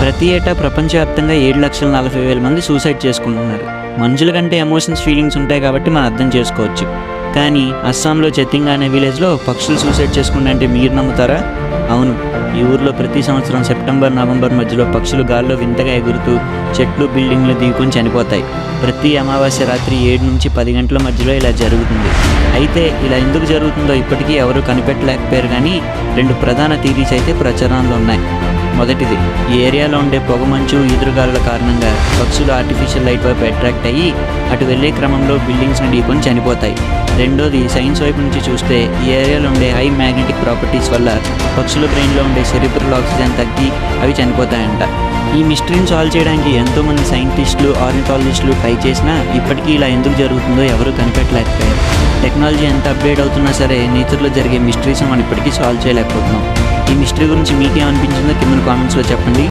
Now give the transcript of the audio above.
ప్రతి ఏటా ప్రపంచవ్యాప్తంగా ఏడు లక్షల నలభై వేల మంది సూసైడ్ చేసుకుంటున్నారు. మనుషుల కంటే ఎమోషన్స్ ఫీలింగ్స్ ఉంటాయి కాబట్టి మనం అర్థం చేసుకోవచ్చు. కానీ అస్సాంలో చెత్తింగా అనే విలేజ్లో పక్షులు సూసైడ్ చేసుకుంటే మీరు నమ్ముతారా? అవును. ఈ ఊర్లో ప్రతి సంవత్సరం సెప్టెంబర్ నవంబర్ మధ్యలో పక్షులు గాల్లో వింతగా ఎగురుతూ చెట్లు బిల్డింగ్లు దిగుకొని చనిపోతాయి. ప్రతి అమావాస్య రాత్రి ఏడు నుంచి పది గంటల మధ్యలో ఇలా జరుగుతుంది. అయితే ఇలా ఎందుకు జరుగుతుందో ఇప్పటికీ ఎవరూ కనిపెట్టలేకపోయారు కానీ రెండు ప్రధాన థీరీస్ అయితే ప్రచారంలో ఉన్నాయి. మొదటిది. ఈ ఏరియాలో ఉండే పొగమంచు ఈదురుగాలుల కారణంగా పక్షులు ఆర్టిఫిషియల్ లైట్ వైపు అట్రాక్ట్ అయ్యి అటు వెళ్ళే క్రమంలో బిల్డింగ్స్ని ఢీకొని చనిపోతాయి. రెండోది సైన్స్ వైపు నుంచి చూస్తే ఈ ఏరియాలో ఉండే హై మ్యాగ్నెటిక్ ప్రాపర్టీస్ వల్ల పక్షుల బ్రెయిన్లో ఉండే సెరిబ్రల్ ఆక్సిజన్ తగ్గి అవి చనిపోతాయంట. ఈ మిస్టరీని సాల్వ్ చేయడానికి ఎంతోమంది సైంటిస్టులు ఆర్నిటాలజిస్టులు ట్రై చేసినా ఇప్పటికీ ఇలా ఎందుకు జరుగుతుందో ఎవరూ కనిపెట్టలేకపోయారు. టెక్నాలజీ ఎంత అప్డేట్ అవుతున్నా సరే నేచర్లో జరిగే మిస్టరీస్ మనం ఇప్పటికీ సాల్వ్ చేయలేకపోతున్నాం. ఈ మిస్టరీ గురించి మీకేమనిపించిందో కింద కామెంట్స్లో చెప్పండి.